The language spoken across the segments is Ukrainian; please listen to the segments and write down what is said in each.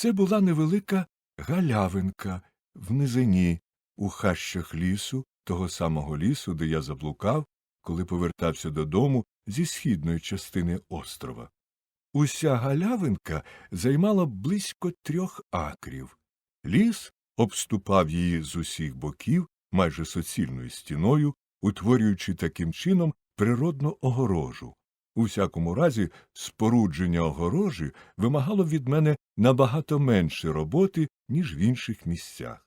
Це була невелика галявинка в низині, у хащах лісу, того самого лісу, де я заблукав, коли повертався додому зі східної частини острова. Уся галявинка займала близько трьох акрів. Ліс обступав її з усіх боків майже суцільною стіною, утворюючи таким чином природну огорожу. У всякому разі, спорудження огорожі вимагало від мене набагато менше роботи, ніж в інших місцях.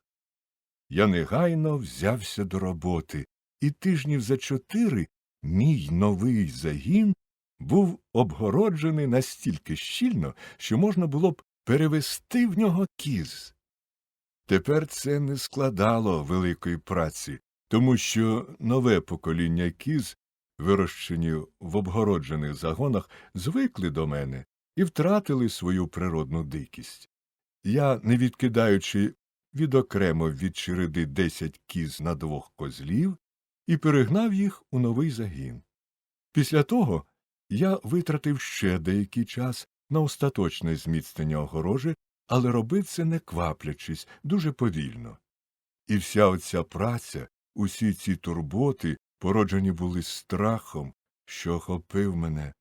Я негайно взявся до роботи, і тижнів за чотири мій новий загін був обгороджений настільки щільно, що можна було б перевести в нього кіз. Тепер це не складало великої праці, тому що нове покоління кіз, вирощені в обгороджених загонах, звикли до мене і втратили свою природну дикість. Я, не відкидаючи відокремо від череди десять кіз на двох козлів, і перегнав їх у новий загін. Після того я витратив ще деякий час на остаточне зміцнення огорожі, але робив це не кваплячись, дуже повільно. І вся оця праця, усі ці турботи породжені були страхом, що охопив мене,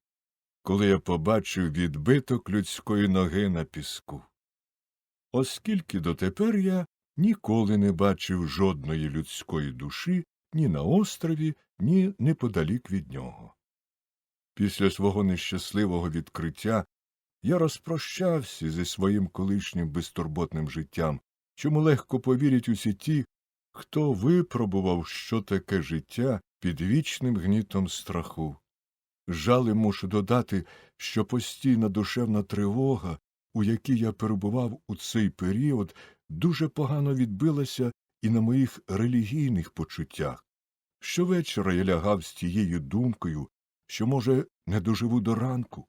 коли я побачив відбиток людської ноги на піску. Оскільки дотепер я ніколи не бачив жодної людської душі ні на острові, ні неподалік від нього. Після свого нещасливого відкриття я розпрощався зі своїм колишнім безтурботним життям, чому легко повірять усі ті, хто випробував, що таке життя під вічним гнітом страху. Жалем мушу додати, що постійна душевна тривога, у якій я перебував у цей період, дуже погано відбилася і на моїх релігійних почуттях. Щовечора я лягав з тією думкою, що, може, не доживу до ранку,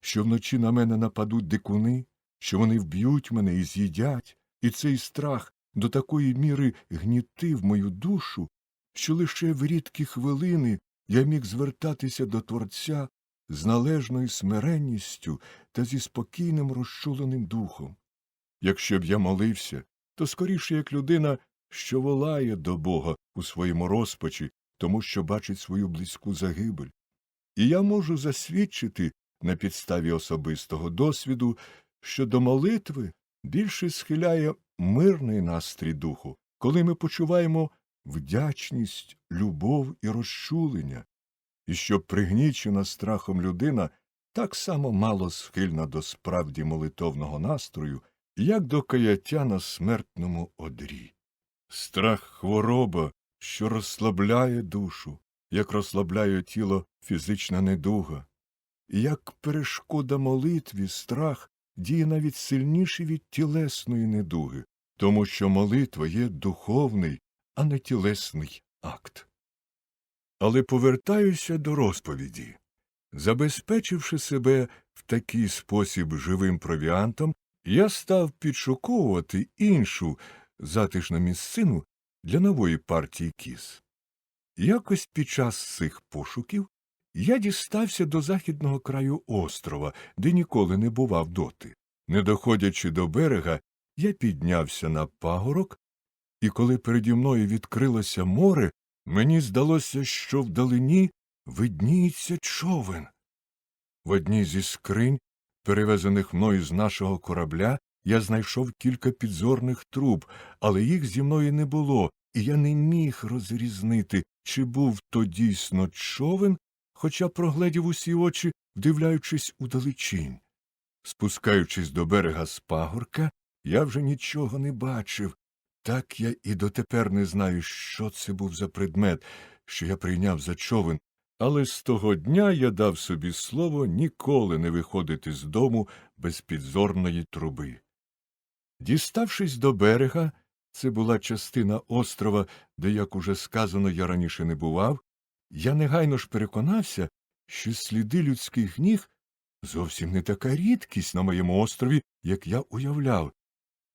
що вночі на мене нападуть дикуни, що вони вб'ють мене і з'їдять, і цей страх до такої міри гнітив мою душу, що лише в рідкі хвилини я міг звертатися до Творця з належною смиренністю та зі спокійним розчуленим духом. Якщо б я молився, то скоріше як людина, що волає до Бога у своєму розпачі, тому що бачить свою близьку загибель. І я можу засвідчити на підставі особистого досвіду, що до молитви більше схиляє мирний настрій духу, коли ми почуваємо вдячність, любов і розчулення, і що пригнічена страхом людина так само мало схильна до справді молитовного настрою, як до каяття на смертному одрі. Страх хвороба, що розслабляє душу, як розслабляє тіло фізична недуга, і як перешкода молитві страх діє навіть сильніше від тілесної недуги, тому що молитва є духовний, а не тілесний акт. Але повертаюся до розповіді. Забезпечивши себе в такий спосіб живим провіантом, я став підшуковувати іншу затишну місцину для нової партії кіз. Якось під час цих пошуків я дістався до західного краю острова, де ніколи не бував доти. Не доходячи до берега, я піднявся на пагорок, і коли переді мною відкрилося море, мені здалося, що вдалині видніється човен. В одній зі скринь, перевезених мною з нашого корабля, я знайшов кілька підзорних труб, але їх зі мною не було, і я не міг розрізнити, чи був то дійсно човен, хоча прогледів усі очі, вдивляючись удалечінь. Спускаючись до берега з пагорка, я вже нічого не бачив. Так я і дотепер не знаю, що це був за предмет, що я прийняв за човен, але з того дня я дав собі слово ніколи не виходити з дому без підзорної труби. Діставшись до берега, це була частина острова, де, як уже сказано, я раніше не бував, я негайно ж переконався, що сліди людських ніг зовсім не така рідкість на моєму острові, як я уявляв.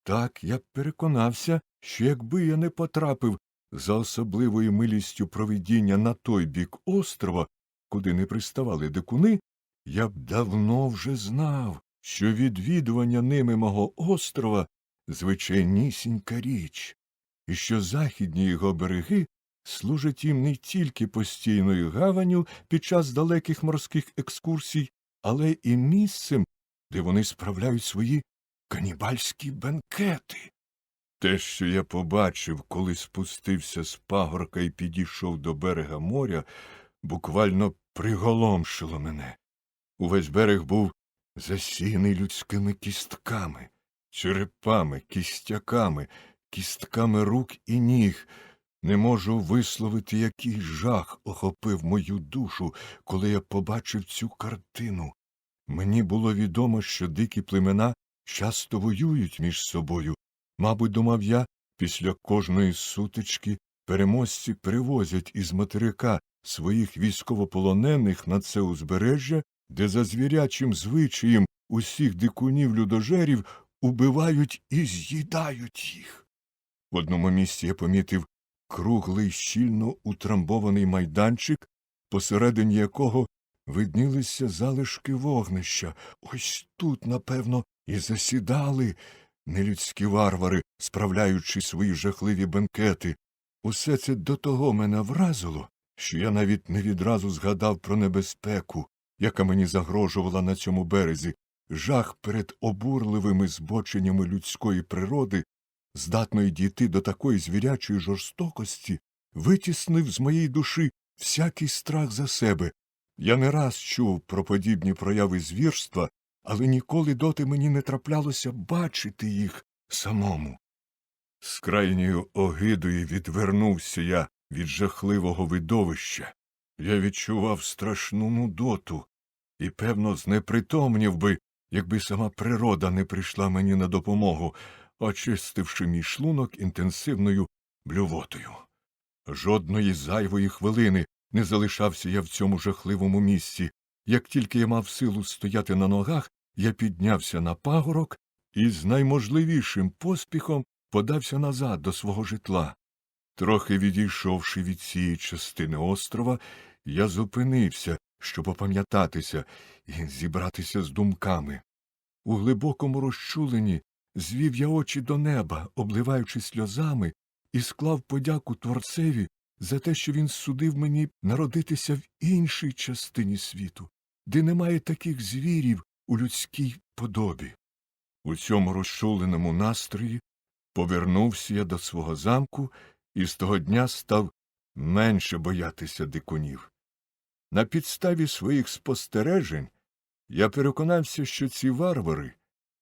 Так я переконався, що якби я не потрапив за особливою милістю провидіння на той бік острова, куди не приставали дикуни, я б давно вже знав, що відвідування ними мого острова звичайнісінька річ, і що західні його береги служать їм не тільки постійною гаванню під час далеких морських екскурсій, але і місцем, де вони справляють свої канібальські бенкети. Те, що я побачив, коли спустився з пагорка і підійшов до берега моря, буквально приголомшило мене. Увесь берег був засіяний людськими кістками, черепами, кістяками, кістками рук і ніг. Не можу висловити, який жах охопив мою душу, коли я побачив цю картину. Мені було відомо, що дикі племена часто воюють між собою. Мабуть, думав я, після кожної сутички переможці привозять із материка своїх військовополонених на це узбережжя, де за звірячим звичаєм усіх дикунів людожерів убивають і з'їдають їх. В одному місці я помітив круглий щільно утрамбований майданчик, посередині якого виднілися залишки вогнища. Ось тут, напевно, і засідали нелюдські варвари, справляючи свої жахливі бенкети. Усе це до того мене вразило, що я навіть не відразу згадав про небезпеку, яка мені загрожувала на цьому березі, жах перед обурливими збоченнями людської природи, здатної дійти до такої звірячої жорстокості, витіснив з моєї душі всякий страх за себе. Я не раз чув про подібні прояви звірства, але ніколи доти мені не траплялося бачити їх самому. З крайньою огидою відвернувся я від жахливого видовища. Я відчував страшну нудоту і, певно, знепритомнів би, якби сама природа не прийшла мені на допомогу, очистивши мій шлунок інтенсивною блювотою. Жодної зайвої хвилини не залишався я в цьому жахливому місці. Як тільки я мав силу стояти на ногах, я піднявся на пагорок і з найможливішим поспіхом подався назад до свого житла. Трохи відійшовши від цієї частини острова, я зупинився, щоб опам'ятатися і зібратися з думками. У глибокому розчуленні звів я очі до неба, обливаючи сльозами, і склав подяку Творцеві за те, що він судив мені народитися в іншій частині світу, де немає таких звірів у людській подобі. У цьому розчуленому настрої повернувся я до свого замку і з того дня став менше боятися дикунів. На підставі своїх спостережень я переконався, що ці варвари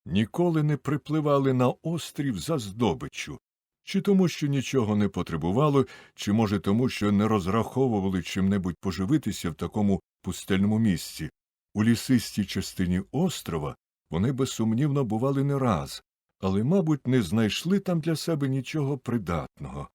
ніколи не припливали на острів за здобиччю, чи тому, що нічого не потребувало, чи, може, тому, що не розраховували чим-небудь поживитися в такому пустельному місці. У лісистій частині острова вони безсумнівно бували не раз, але, мабуть, не знайшли там для себе нічого придатного.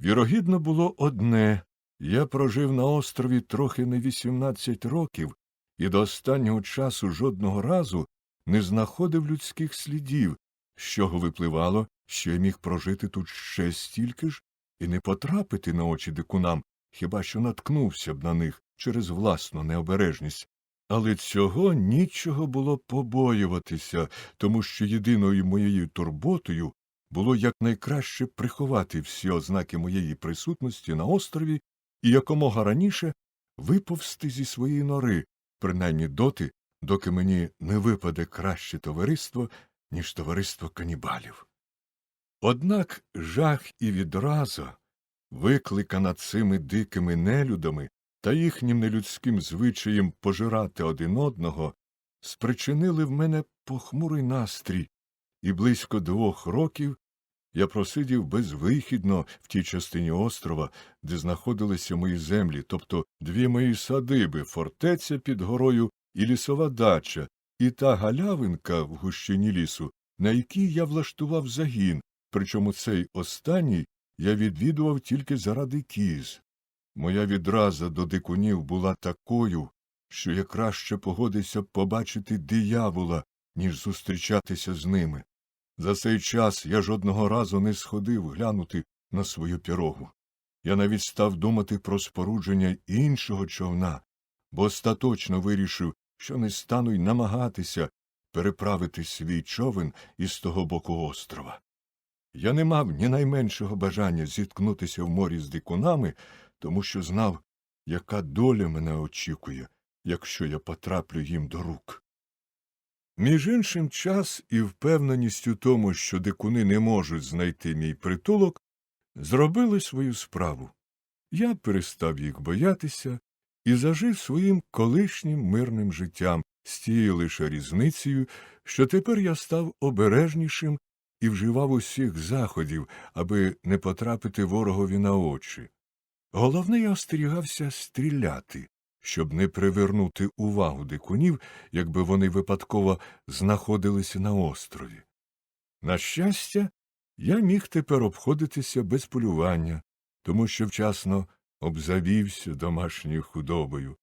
Вірогідно було одне я прожив на острові трохи не 18 років і до останнього часу жодного разу не знаходив людських слідів, з чого випливало, що я міг прожити тут ще стільки ж і не потрапити на очі дикунам, хіба що наткнувся б на них через власну необережність. Але цього нічого було побоюватися, тому що єдиною моєю турботою було якнайкраще приховати всі ознаки моєї присутності на острові і якомога раніше виповзти зі своєї нори, принаймні доти, доки мені не випаде краще товариство, ніж товариство канібалів. Однак жах і відраза, викликана цими дикими нелюдами та їхнім нелюдським звичаєм пожирати один одного, спричинили в мене похмурий настрій, і близько двох років я просидів безвихідно в тій частині острова, де знаходилися мої землі, тобто дві мої садиби, фортеця під горою і лісова дача, і та галявинка в гущині лісу, на якій я влаштував загін, причому цей останній я відвідував тільки заради кіз. Моя відраза до дикунів була такою, що я краще погодився побачити диявола, ніж зустрічатися з ними. За цей час я жодного разу не сходив глянути на свою пірогу. Я навіть став думати про спорудження іншого човна, бо остаточно вирішив, що не стану й намагатися переправити свій човен із того боку острова. Я не мав ні найменшого бажання зіткнутися в морі з дикунами, тому що знав, яка доля мене очікує, якщо я потраплю їм до рук. Між іншим час і впевненість у тому, що дикуни не можуть знайти мій притулок, зробили свою справу. Я перестав їх боятися і зажив своїм колишнім мирним життям з тією лише різницею, що тепер я став обережнішим і вживав усіх заходів, аби не потрапити ворогові на очі. Головне, я остерігався стріляти, щоб не привернути увагу дикунів, якби вони випадково знаходилися на острові. На щастя, я міг тепер обходитися без полювання, тому що вчасно обзавівся домашньою худобою.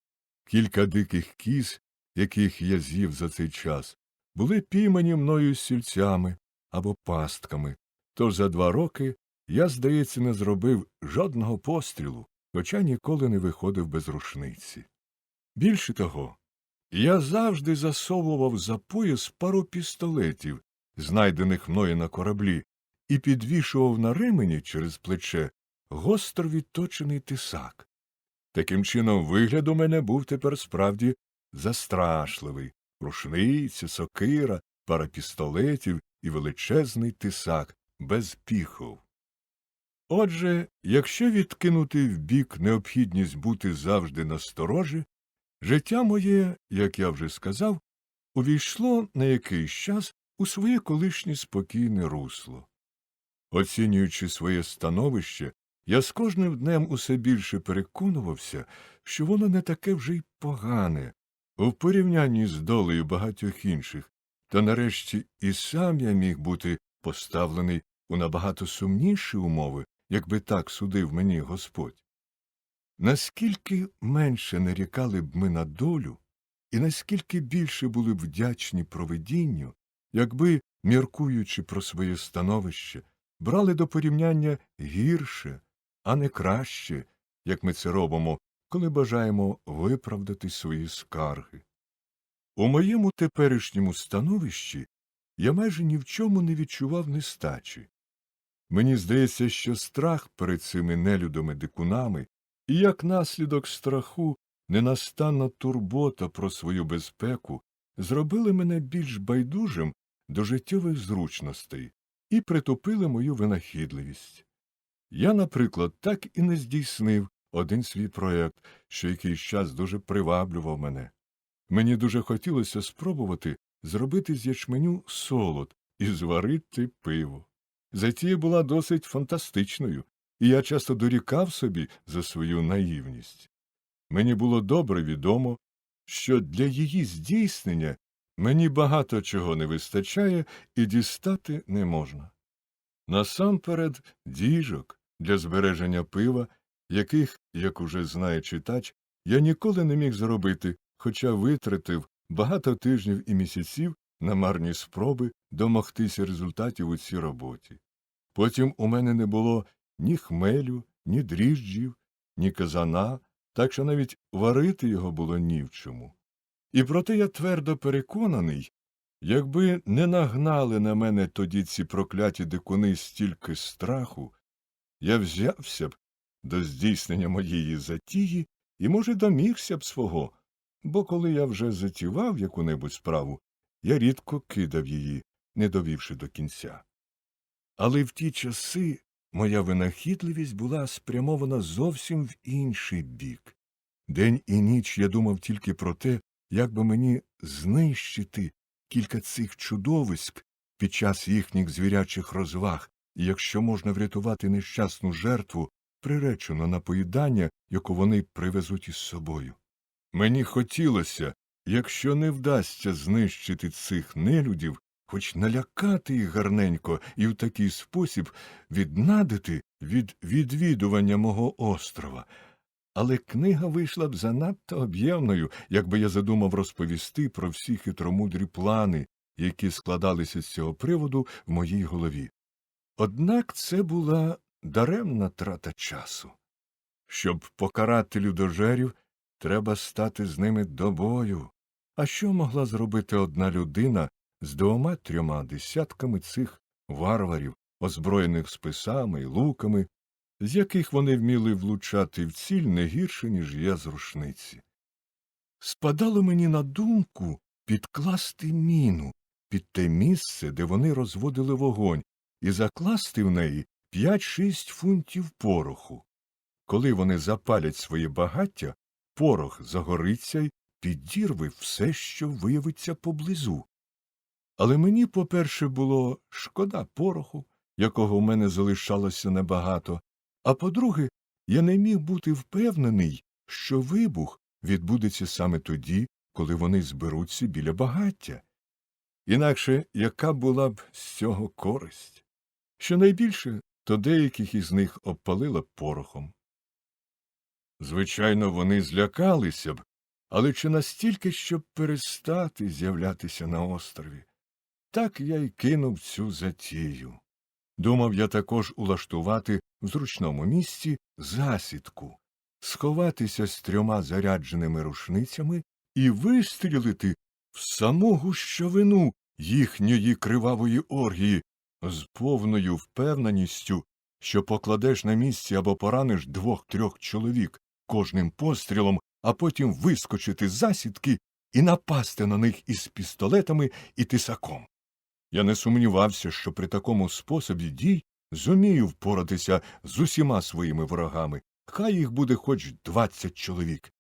Кілька диких кіз, яких я з'їв за цей час, були піймані мною сільцями або пастками, тож за два роки я, здається, не зробив жодного пострілу, хоча ніколи не виходив без рушниці. Більше того, я завжди засовував за пояс пару пістолетів, знайдених мною на кораблі, і підвішував на ремені через плече гостро відточений тисак. Таким чином, вигляд у мене був тепер справді застрашливий рушниця, сокира, пара пістолетів і величезний тисак без піхов. Отже, якщо відкинути вбік необхідність бути завжди насторожі, життя моє, як я вже сказав, увійшло на якийсь час у своє колишнє спокійне русло. Оцінюючи своє становище, я з кожним днем усе більше переконувався, що воно не таке вже й погане, у порівнянні з долею багатьох інших, та нарешті і сам я міг бути поставлений у набагато сумніші умови, якби так судив мені Господь. Наскільки менше нарікали б ми на долю, і наскільки більше були б вдячні провидінню, якби, міркуючи про своє становище, брали до порівняння гірше, а не краще, як ми це робимо, коли бажаємо виправдати свої скарги. У моєму теперішньому становищі я майже ні в чому не відчував нестачі. Мені здається, що страх перед цими нелюдами дикунами і як наслідок страху ненастанна турбота про свою безпеку зробили мене більш байдужим до життєвих зручностей і притупили мою винахідливість. Я, наприклад, так і не здійснив один свій проєкт, що якийсь час дуже приваблював мене. Мені дуже хотілося спробувати зробити з ячменю солод і зварити пиво. Затія була досить фантастичною, і я часто дорікав собі за свою наївність. Мені було добре відомо, що для її здійснення мені багато чого не вистачає і дістати не можна. Насамперед діжок для збереження пива, яких, як уже знає читач, я ніколи не міг зробити, хоча витратив багато тижнів і місяців на марні спроби домогтися результатів у цій роботі. Потім у мене не було ні хмелю, ні дріжджів, ні казана, так що навіть варити його було ні в чому. І проте я твердо переконаний, якби не нагнали на мене тоді ці прокляті дикуни стільки страху, я взявся б до здійснення моєї затії і, може, домігся б свого, бо коли я вже затівав яку-небудь справу, я рідко кидав її, не довівши до кінця. Але в ті часи моя винахідливість була спрямована зовсім в інший бік. День і ніч я думав тільки про те, як би мені знищити кілька цих чудовиськ під час їхніх звірячих розваг, і якщо можна врятувати нещасну жертву, приречену на поїдання, яку вони привезуть із собою. Мені хотілося, якщо не вдасться знищити цих нелюдів, хоч налякати їх гарненько і в такий спосіб віднадити від відвідування мого острова. Але книга вийшла б занадто об'ємною, якби я задумав розповісти про всі хитромудрі плани, які складалися з цього приводу в моїй голові. Однак це була даремна трата часу. Щоб покарати людожерів, треба стати з ними до бою. А що могла зробити одна людина з двома трьома десятками цих варварів, озброєних списами і луками, з яких вони вміли влучати в ціль не гірше, ніж я з рушниці. Спадало мені на думку підкласти міну під те місце, де вони розводили вогонь, і закласти в неї п'ять-шість фунтів пороху. Коли вони запалять своє багаття, порох загориться й підірве все, що виявиться поблизу. Але мені, по-перше, було шкода пороху, якого в мене залишалося небагато, а по-друге, я не міг бути впевнений, що вибух відбудеться саме тоді, коли вони зберуться біля багаття. Інакше яка була б з цього користь? Щонайбільше, то деяких із них обпалила порохом. Звичайно, вони злякалися б, але чи настільки, щоб перестати з'являтися на острові? Так я й кинув цю затію. Думав я також улаштувати в зручному місці засідку, сховатися з трьома зарядженими рушницями і вистрілити в саму гущовину їхньої кривавої оргії з повною впевненістю, що покладеш на місці або пораниш двох-трьох чоловік кожним пострілом, а потім вискочити з засідки і напасти на них із пістолетами і тисаком. Я не сумнівався, що при такому способі дій зумію впоратися з усіма своїми ворогами, хай їх буде хоч двадцять чоловік.